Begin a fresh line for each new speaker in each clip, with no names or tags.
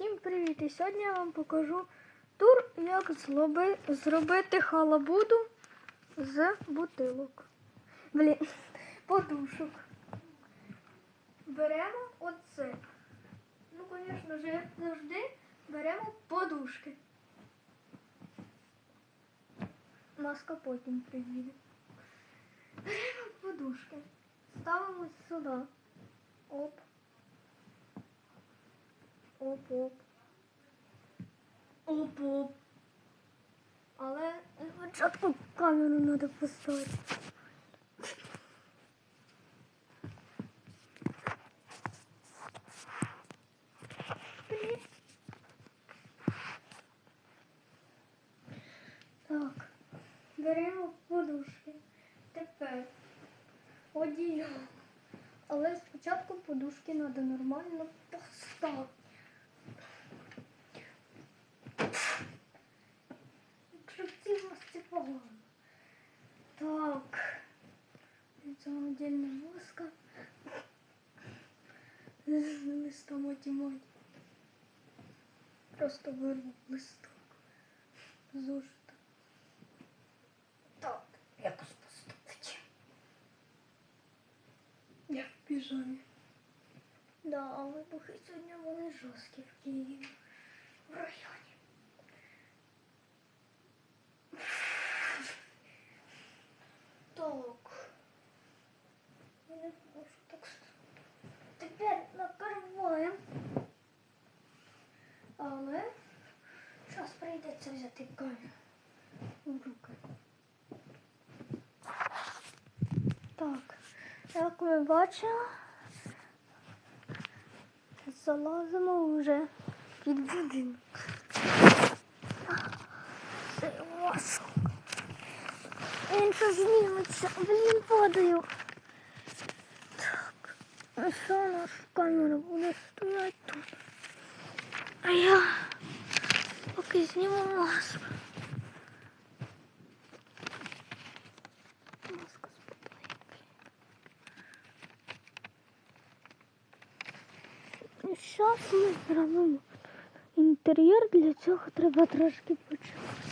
Всім привіт! І сьогодні я вам покажу тур, як злоби- зробити халабуду з бутилок. Блін, подушок. Беремо оце. Ну, звісно як завжди беремо подушки. Маска потім приїде. Беремо подушки. Ставимо сюди. Оп. Оп-оп. Оп-оп. Але спочатку камеру треба поставити. Так, беремо подушки. Тепер одіяло. Але спочатку подушки треба нормально поставити. Якщо ці у вас це погано. Так. Це отдельно воска. З листом отімать. Просто вирву листок. Зошита. Так, якось поставити. Я в піжамі. Да, вибухи сьогодні вони жорсткі в Києві. В районі. Так. Я не можу так. с- Тепер накриваємо. Але зараз прийдеться взяти камеру в руки. Так, як ви бачили, залазимо вже під будинок. Це воск. Він що зніметься, блін, падаю. Так, а що у нас камера буде стояти тут? А я поки зніму маску. Маска спадає, блін. І зараз ми зробимо інтер'єр, для цього треба трошки почати.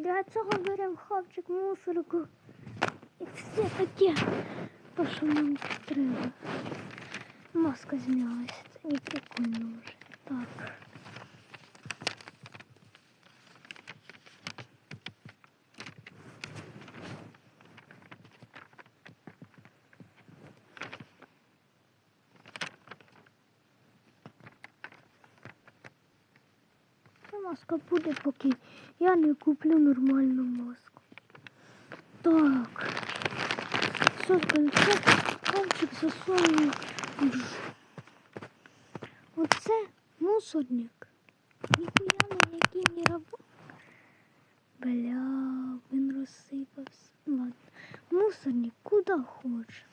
Для цього беремо хавчик, мусорку і все таке, то, що нам треба. Маска знялась, це не прикольно вже. Так. маска буде, поки я не куплю нормальну маску. Так. Соткаємо це, пальчик засунув. в ж- Оце мусорник. Ніхуя на який не работає. Бля, він розсипався. Ладно. Мусорник куди хоче.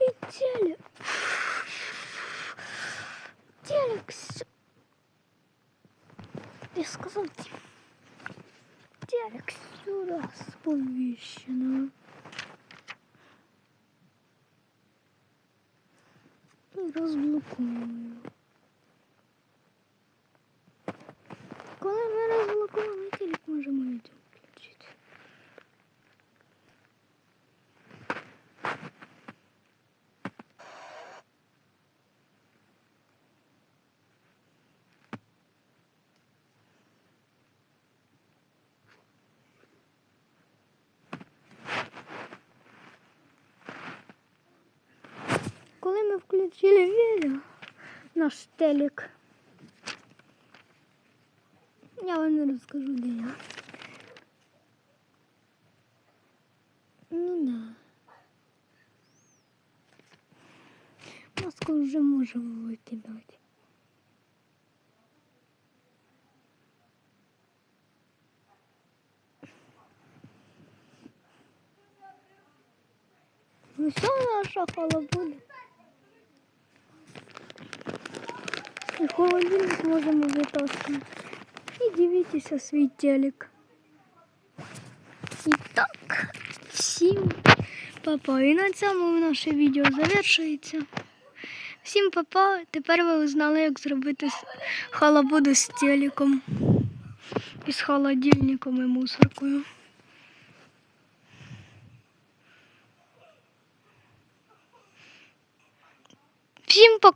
І телек. Телек сю- я сказал тебе. Телек сюда сповіщено. І розблокую. остальные мы включили видео, наш телек. Я вам не расскажу, где я. Ну да. Маску уже можем выкидывать. Ну, Веселая наша халабуда. І холодильник можемо витаскивать. І дивіться свій телек. І так, всім папа. І на цьому наше відео завершується. Всім папа. Тепер ви узнали, як зробити халабуду з телеком. І з холодильником і мусоркою. Всім пока.